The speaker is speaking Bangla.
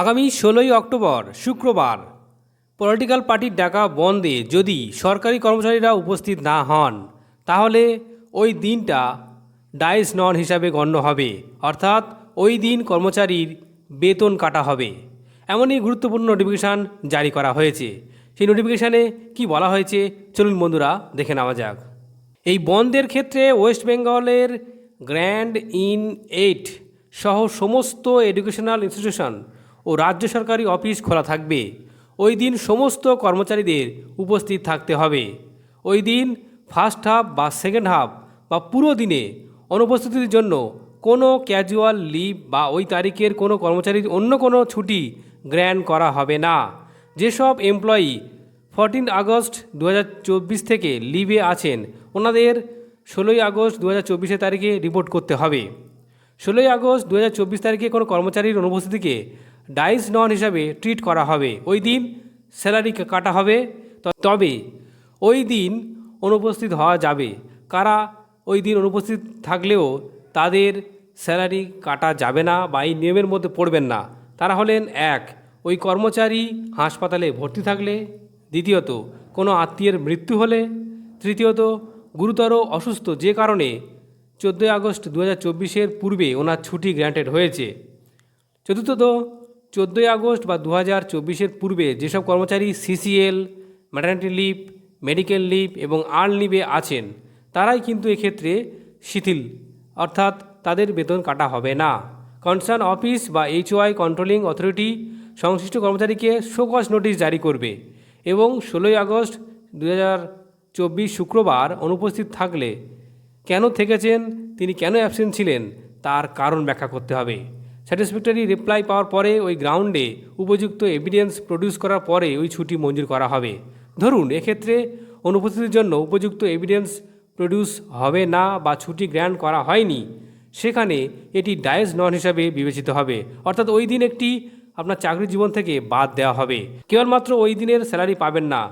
আগামী ষোলোই অক্টোবর, শুক্রবার, পলিটিক্যাল পার্টির ডাকা বন্ধে যদি সরকারি কর্মচারীরা উপস্থিত না হন, তাহলে ওই দিনটা ডাইস নন হিসাবে গণ্য হবে। অর্থাৎ ওই দিন কর্মচারীর বেতন কাটা হবে। এমনই গুরুত্বপূর্ণ নোটিফিকেশান জারি করা হয়েছে। সেই নোটিফিকেশানে কি বলা হয়েছে, চলুন বন্ধুরা দেখে নেওয়া যাক। এই বন্ধের ক্ষেত্রে ওয়েস্ট বেঙ্গলের গ্র্যান্ড ইন এইট সহ সমস্ত এডুকেশনাল ইনস্টিটিউশন ও রাজ্য সরকারি অফিস খোলা থাকবে। ওই দিন সমস্ত কর্মচারীদের উপস্থিত থাকতে হবে। ওই দিন ফার্স্ট হাফ বা সেকেন্ড হাফ বা পুরো দিনে অনুপস্থিতির জন্য কোনো ক্যাজুয়াল লিভ বা ওই তারিখের কোনো কর্মচারীর অন্য কোনো ছুটি গ্র্যান্ড করা হবে না। যেসব এমপ্লয়ি ফোরটিন আগস্ট দু হাজার চব্বিশ থেকে লিভে আছেন, ওনাদের ষোলোই আগস্ট দু হাজার তারিখে রিপোর্ট করতে হবে। ষোলোই আগস্ট দু হাজার চব্বিশ তারিখে কোনো কর্মচারীর অনুপস্থিতিকে ডাইস নন হিসাবে ট্রিট করা হবে। ওই দিন স্যালারি কাটা হবে। তবে ওই দিন অনুপস্থিত হওয়া যাবে। কারা ওই দিন অনুপস্থিত থাকলেও তাদের স্যালারি কাটা যাবে না বা এই নিয়মের মধ্যে পড়বেন না। তারা হলেন এক, ওই কর্মচারী হাসপাতালে ভর্তি থাকলে। দ্বিতীয়ত, কোনো আত্মীয়ের মৃত্যু হলে। তৃতীয়ত, গুরুতর অসুস্থ যে কারণে চোদ্দোই আগস্ট দু হাজার পূর্বে ওনার ছুটি গ্র্যান্টেড হয়েছে। চতুর্থত চোদ্দোই আগস্ট বা দু হাজার চব্বিশের পূর্বে যেসব কর্মচারী CCL maternity leave medical leave এবং আর্ন লিভে আছেন, তারাই কিন্তু এক্ষেত্রে শিথিল। অর্থাৎ তাদের বেতন কাটা হবে না। কনসার্ন অফিস বা এইচওআই কন্ট্রোলিং অথরিটি সংশ্লিষ্ট কর্মচারীকে শোকজ নোটিশ জারি করবে এবং ষোলোই আগস্ট দু হাজার চব্বিশ শুক্রবার অনুপস্থিত থাকলে কেন থেকেছেন, তিনি কেন অ্যাবসেন্ট ছিলেন, তার কারণ ব্যাখ্যা করতে হবে। স্যাটিসফ্যাক্টরি রিপ্লাই পাওয়ার পরে ওই গ্রাউন্ডে উপযুক্ত এভিডেন্স প্রডিউস করার পরে ওই ছুটি মঞ্জুর করা হবে। ধরুন, এক্ষেত্রে অনুপস্থিতির জন্য উপযুক্ত এভিডেন্স প্রডিউস হবে না বা ছুটি গ্র্যান্ড করা হয়নি, সেখানে এটি ডায়েস নন হিসাবে বিবেচিত হবে। অর্থাৎ ওই দিন একটি আপনার চাকরি জীবন থেকে বাদ দেওয়া হবে। কেবলমাত্র ওই দিনের স্যালারি পাবেন না।